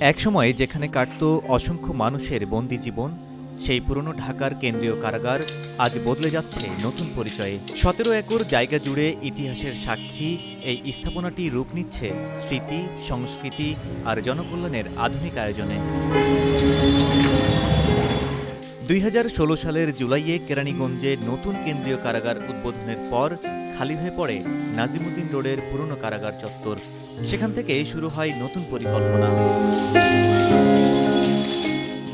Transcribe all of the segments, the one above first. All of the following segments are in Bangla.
একসময় যেখানে কাটত অসংখ্য মানুষের বন্দি জীবন, সেই পুরনো ঢাকার কেন্দ্রীয় কারাগার আজ বদলে যাচ্ছে নতুন পরিচয়ে। সতেরো একর জায়গা জুড়ে ইতিহাসের সাক্ষী এই স্থাপনাটি রূপ নিচ্ছে স্মৃতি, সংস্কৃতি আর জনকল্যাণের আধুনিক আয়োজনে। দুই হাজার ষোলো সালের জুলাইয়ে কেরানীগঞ্জে নতুন কেন্দ্রীয় কারাগার উদ্বোধনের পর খালি হয়ে পড়ে নাজিমুদ্দিন রোডের পুরনো কারাগার চত্বর। সেখান থেকে শুরু হয় নতুন পরিকল্পনা।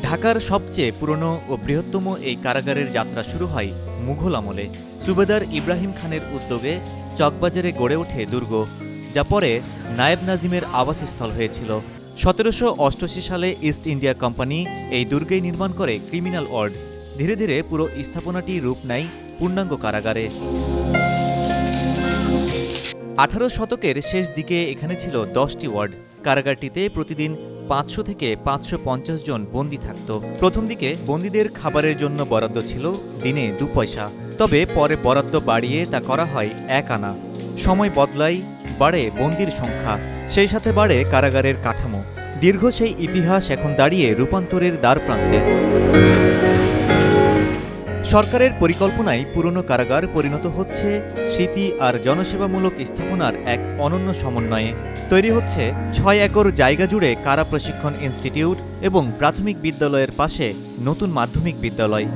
ঢাকার সবচেয়ে পুরনো ও বৃহত্তম এই কারাগারের যাত্রা শুরু হয় মুঘল আমলে। সুবেদার ইব্রাহিম খানের উদ্যোগে চকবাজারে গড়ে ওঠে দুর্গ, যা পরে নায়েব নাজিমের আবাসস্থল হয়েছিল। সতেরোশো অষ্টআশি সালে ইস্ট ইন্ডিয়া কোম্পানি এই দুর্গেই নির্মাণ করে ক্রিমিনাল ওয়ার্ড। ধীরে ধীরে পুরো স্থাপনাটি রূপ নেয় পূর্ণাঙ্গ কারাগারে। আঠারো শতকের শেষ দিকে এখানে ছিল দশটি ওয়ার্ড। কারাগারটিতে প্রতিদিন পাঁচশো থেকে পাঁচশো পঞ্চাশ জন বন্দি থাকত। প্রথম দিকে বন্দীদের খাবারের জন্য বরাদ্দ ছিল দিনে দু পয়সা। তবে পরে বরাদ্দ বাড়িয়ে তা করা হয় এক আনা। সময় বদলায়, বাড়ে বন্দির সংখ্যা। সেই সাথে বাড়ে কারাগারের কাঠামো। দীর্ঘ সেই ইতিহাস এখন দাঁড়িয়ে রূপান্তরের দ্বার প্রান্তে। সরকারের পরিকল্পনায় পুরনো কারাগার পরিণত হচ্ছে স্মৃতি আর জনসেবামূলক স্থাপনার এক অনন্য সমন্বয়ে। তৈরি হচ্ছে ছয় একর জায়গা জুড়ে কারা প্রশিক্ষণ ইনস্টিটিউট এবং প্রাথমিক বিদ্যালয়ের পাশে নতুন মাধ্যমিক বিদ্যালয়।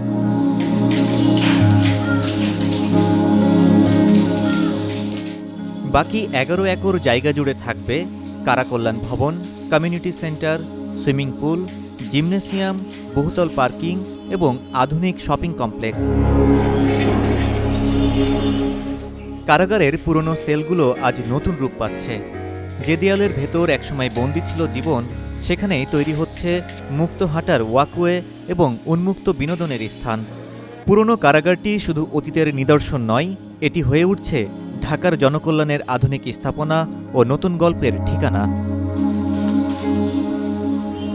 বাকি এগারো একর জায়গা জুড়ে থাকবে কারাকল্যাণ ভবন community centre swimming pool gymnasium বহুতল পার্কিং এবং আধুনিক শপিং কমপ্লেক্স কারাগারের পুরনো সেলগুলো আজ নতুন রূপ পাচ্ছে। যে দেয়ালের ভেতর একসময় বন্দি ছিল জীবন, সেখানেই তৈরি হচ্ছে মুক্ত হাঁটার ওয়াকওয়ে এবং উন্মুক্ত বিনোদনের স্থান। পুরনো কারাগারটি শুধু অতীতের নিদর্শন নয়, এটি হয়ে উঠছে ঢাকার জনকল্যাণের আধুনিক স্থাপনা ও নতুন গল্পের ঠিকানা।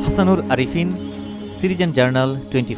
হাসানুর আরিফিন সিরিজেন জার্নাল টোয়েন্টি